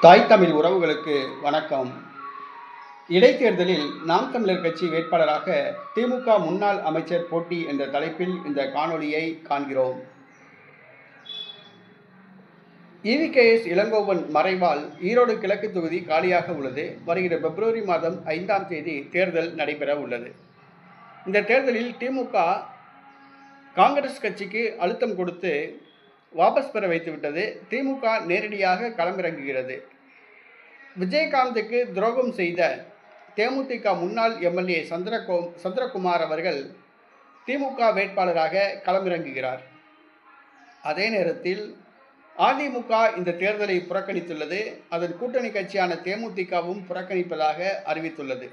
தாய் தமிழ் உறவுகளுக்கு வணக்கம். இடைத்தேர்தலில் நாம் தமிழர் கட்சி வேட்பாளராக திமுக முன்னாள் அமைச்சர் போட்டி என்ற தலைப்பில் இந்த காணொளியை காண்கிறோம். இவிகேஎஸ் இளங்கோவன் மறைவால் ஈரோடு கிழக்கு தொகுதி காலியாக உள்ளது. வருகிற பிப்ரவரி மாதம் ஐந்தாம் தேதி தேர்தல் நடைபெற உள்ளது. இந்த தேர்தலில் திமுக காங்கிரஸ் கட்சிக்கு அழுத்தம் கொடுத்து வாபஸ் பெற வைத்துவிட்டது. திமுக நேரடியாக களமிறங்குகிறது. விஜயகாந்துக்கு துரோகம் செய்த தேமுதிக முன்னாள் எம்எல்ஏ சந்திரகோ சந்திரகுமார் அவர்கள் திமுக வேட்பாளராக களமிறங்குகிறார். அதே நேரத்தில் அதிமுக இந்த தேர்தலை புறக்கணித்துள்ளது. அதன் கூட்டணி கட்சியான தேமுதிகவும் புறக்கணிப்பதாக அறிவித்துள்ளது.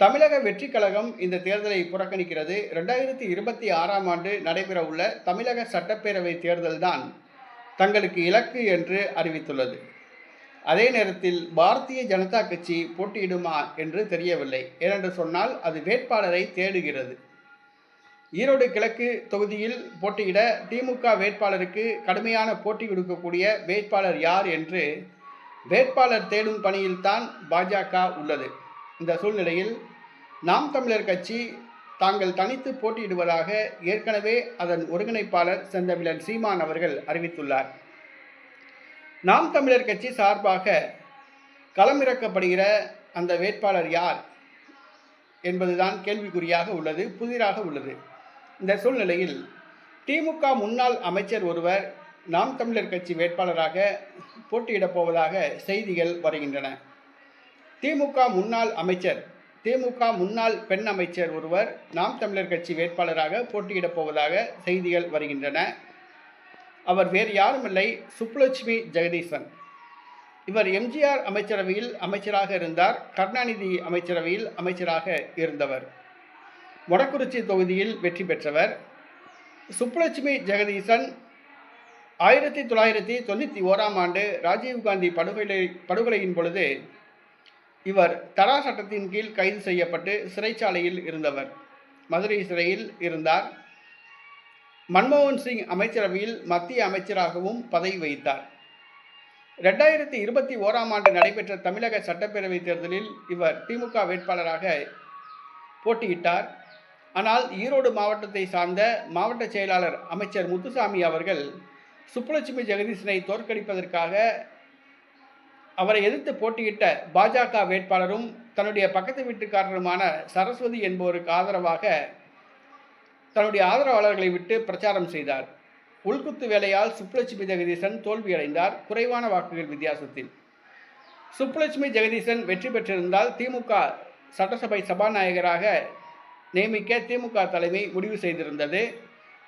தமிழக வெற்றி கழகம் இந்த தேர்தலை புறக்கணிக்கிறது. ரெண்டாயிரத்தி இருபத்தி ஆறாம் ஆண்டு நடைபெறவுள்ள தமிழக சட்டப்பேரவை தேர்தல்தான் தங்களுக்கு இலக்கு என்று அறிவித்துள்ளது. அதே நேரத்தில் பாரதிய ஜனதா கட்சி போட்டியிடுமா என்று தெரியவில்லை. ஏனென்று சொன்னால் அது வேட்பாளரை தேடுகிறது. ஈரோடு கிழக்கு தொகுதியில் போட்டியிட திமுக வேட்பாளருக்கு கடுமையான போட்டி கொடுக்கக்கூடிய வேட்பாளர் யார் என்று வேட்பாளர் தேடும் பணியில்தான் பாஜக உள்ளது. இந்த சூழ்நிலையில் நாம் தமிழர் கட்சி தாங்கள் தனித்து போட்டியிடுவதாக ஏற்கனவே அதன் ஒருங்கிணைப்பாளர் செந்தமிழன் சீமான் அவர்கள் அறிவித்துள்ளார். நாம் தமிழர் கட்சி சார்பாக களமிறக்கப்படுகிற அந்த வேட்பாளர் யார் என்பதுதான் கேள்விக்குறியாக உள்ளது புதிராக உள்ளது. இந்த சூழ்நிலையில் திமுக முன்னாள் அமைச்சர் ஒருவர் நாம் தமிழர் கட்சி வேட்பாளராக போட்டியிடப் போவதாக செய்திகள் வருகின்றன. திமுக முன்னாள் அமைச்சர் திமுக முன்னாள் பெண் அமைச்சர் ஒருவர் நாம் தமிழர் கட்சி வேட்பாளராக போட்டியிடப் போவதாக செய்திகள் வருகின்றன. அவர் வேறு யாருமில்லை சுப்புலட்சுமி ஜெகதீசன். இவர் எம்ஜிஆர் அமைச்சரவையில் அமைச்சராக இருந்தார் கருணாநிதி அமைச்சரவையில் அமைச்சராக இருந்தவர். மொடக்குறிச்சி தொகுதியில் வெற்றி பெற்றவர். சுப்புலட்சுமி ஜெகதீசன் ஆயிரத்தி தொள்ளாயிரத்தி தொண்ணூற்றி ஓராம் ஆண்டு ராஜீவ்காந்தி படுகொலை படுகொலையின் பொழுது இவர் தடா சட்டத்தின் கீழ் கைது செய்யப்பட்டு சிறைச்சாலையில் இருந்தவர். மதுரை சிறையில் இருந்தார். மன்மோகன் சிங் அமைச்சரவையில் மத்திய அமைச்சராகவும் பதவி வகித்தார். ரெண்டாயிரத்தி இருபத்தி ஓராம் ஆண்டு நடைபெற்ற தமிழக சட்டப்பேரவைத் தேர்தலில் இவர் திமுக வேட்பாளராக போட்டியிட்டார். ஆனால் ஈரோடு மாவட்டத்தை சார்ந்த மாவட்ட செயலாளர் அமைச்சர் முத்துசாமி அவர்கள் சுப்புலட்சுமி ஜெகதீசனை தோற்கடிப்பதற்காக அவரை எதிர்த்து போட்டியிட்ட பாஜக வேட்பாளரும் தன்னுடைய பக்கத்து வீட்டுக்காரருமான சரஸ்வதி என்பவருக்கு ஆதரவாக தன்னுடைய ஆதரவாளர்களை விட்டு பிரச்சாரம் செய்தார். உள்குத்து வேலையால் சுப்புலட்சுமி ஜெகதீசன் தோல்வியடைந்தார். குறைவான வாக்குகள் வித்தியாசத்தில். சுப்புலட்சுமி ஜெகதீசன் வெற்றி பெற்றிருந்தால் திமுக சட்டசபை சபாநாயகராக நியமிக்க திமுக தலைமை முடிவு செய்திருந்தது.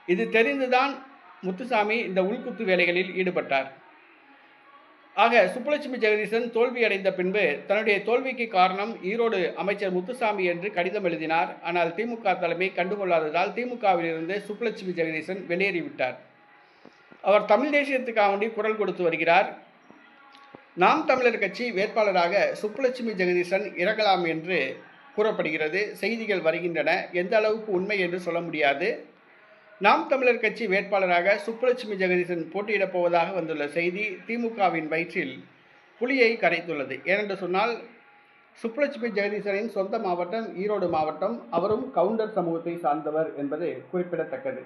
இது தெரிந்துதான் முத்துசாமி இந்த உள்குத்து வேலைகளில் ஈடுபட்டார். ஆக சுப்புலட்சுமி ஜெகதீசன் தோல்வியடைந்த பின்பு தன்னுடைய தோல்விக்கு காரணம் ஈரோடு அமைச்சர் முத்துசாமி என்று கடிதம் எழுதினார். ஆனால் திமுக தலைமை கண்டுகொள்ளாததால் திமுகவிலிருந்து சுப்புலட்சுமி ஜெகதீசன் வெளியேறிவிட்டார். அவர் தமிழ் தேசியத்துக்காக வேண்டி குரல் கொடுத்து வருகிறார். நாம் தமிழர் கட்சி வேட்பாளராக சுப்புலட்சுமி ஜெகதீசன் இறங்கலாம் என்று கூறப்படுகிறது. செய்திகள் வருகின்றன. எந்த அளவுக்கு உண்மை என்று சொல்ல முடியாது. நாம் தமிழர் கட்சி வேட்பாளராக சுப்புலட்சுமி ஜெகதீசன் போட்டியிடப் போவதாக வந்துள்ள செய்தி திமுகவின் வயிற்றில் புலியை கரைத்துள்ளது. ஏனென்று சொன்னால் சுப்புலட்சுமி ஜெகதீசனின் சொந்த மாவட்டம் ஈரோடு மாவட்டம் அவரும் கவுண்டர் சமூகத்தை சார்ந்தவர் என்பது குறிப்பிடத்தக்கது.